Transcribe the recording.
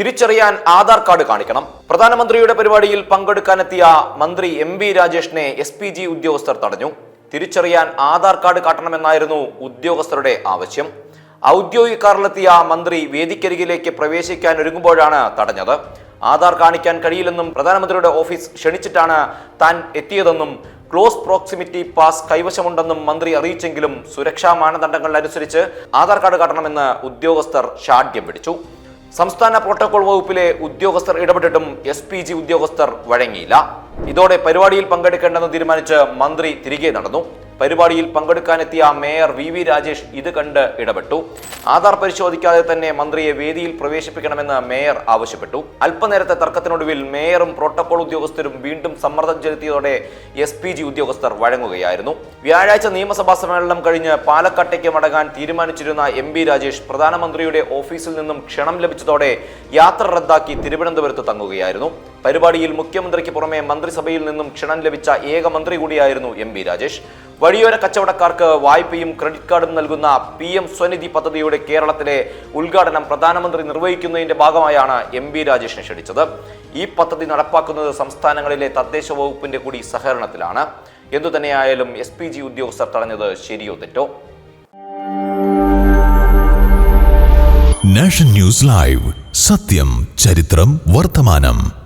തിരിച്ചറിയാൻ ആധാർ കാർഡ് കാണിക്കണം. പ്രധാനമന്ത്രിയുടെ പരിപാടിയിൽ പങ്കെടുക്കാനെത്തിയ മന്ത്രി എം ബി രാജേഷിനെ എസ് പി ജി ഉദ്യോഗസ്ഥർ തടഞ്ഞു. തിരിച്ചറിയാൻ ആധാർ കാർഡ് കാട്ടണമെന്നായിരുന്നു ഉദ്യോഗസ്ഥരുടെ ആവശ്യം. ഔദ്യോഗിക കാറിലെത്തിയ മന്ത്രി വേദിക്കരികിലേക്ക് പ്രവേശിക്കാൻ ഒരുങ്ങുമ്പോഴാണ് തടഞ്ഞത്. ആധാർ കാണിക്കാൻ കഴിയില്ലെന്നും പ്രധാനമന്ത്രിയുടെ ഓഫീസ് ക്ഷണിച്ചിട്ടാണ് താൻ എത്തിയതെന്നും ക്ലോസ് പ്രോക്സിമിറ്റി പാസ് കൈവശമുണ്ടെന്നും മന്ത്രി അറിയിച്ചെങ്കിലും സുരക്ഷാ മാനദണ്ഡങ്ങൾ അനുസരിച്ച് ആധാർ കാർഡ് കാട്ടണമെന്ന് ഉദ്യോഗസ്ഥർ ഷാഠ്യം പിടിച്ചു സംസ്ഥാന പ്രോട്ടോകോൾ വകുപ്പിലെ ഉദ്യോഗസ്ഥർ ഇടപെട്ടിട്ടും എസ് പി ജി ഉദ്യോഗസ്ഥർ വഴങ്ങിയില്ല. ഇതോടെ പരിപാടിയിൽ പങ്കെടുക്കേണ്ടെന്ന് തീരുമാനിച്ച് മന്ത്രി തിരികെ നടന്നു. പരിപാടിയിൽ പങ്കെടുക്കാനെത്തിയ മേയർ വി വി രാജേഷ് ഇത് കണ്ട് ഇടപെട്ടു. ആധാർ പരിശോധിക്കാതെ തന്നെ മന്ത്രിയെ വേദിയിൽ പ്രവേശിപ്പിക്കണമെന്ന് മേയർ ആവശ്യപ്പെട്ടു. അല്പനേരത്തെ തർക്കത്തിനൊടുവിൽ മേയറും പ്രോട്ടോകോൾ ഉദ്യോഗസ്ഥരും വീണ്ടും സമ്മർദ്ദം ചെലുത്തിയതോടെ എസ് പി ജി ഉദ്യോഗസ്ഥർ വഴങ്ങുകയായിരുന്നു. വ്യാഴാഴ്ച നിയമസഭാ സമ്മേളനം കഴിഞ്ഞ് പാലക്കാട്ടേക്ക് മടങ്ങാൻ തീരുമാനിച്ചിരുന്ന എം ബി രാജേഷ് പ്രധാനമന്ത്രിയുടെ ഓഫീസിൽ നിന്നും ക്ഷണം ലഭിച്ചതോടെ യാത്ര റദ്ദാക്കി തിരുവനന്തപുരത്ത് തങ്ങുകയായിരുന്നു. പരിപാടിയിൽ മുഖ്യമന്ത്രിക്ക് പുറമെ മന്ത്രിസഭയിൽ നിന്നും ക്ഷണം ലഭിച്ച ഏക മന്ത്രി കൂടിയായിരുന്നു എം ബി രാജേഷ്. വഴിയോര കച്ചവടക്കാർക്ക് വായ്പയും ക്രെഡിറ്റ് കാർഡും നൽകുന്ന പി എം സ്വനിധി പദ്ധതിയുടെ കേരളത്തിലെ ഉദ്ഘാടനം പ്രധാനമന്ത്രി നിർവഹിക്കുന്നതിന്റെ ഭാഗമായാണ് എം ബി രാജേഷിനെ ക്ഷണിച്ചത്. ഈ പദ്ധതി നടപ്പാക്കുന്നത് സംസ്ഥാനങ്ങളിലെ തദ്ദേശ വകുപ്പിന്റെ കൂടി സഹകരണത്തിലാണ്. എന്തുതന്നെയായാലും എസ് പി ജി ഉദ്യോഗസ്ഥർ തടഞ്ഞത് ശരിയോ തെറ്റോ? National news live. സത്യം ചരിത്രം വർത്തമാനം.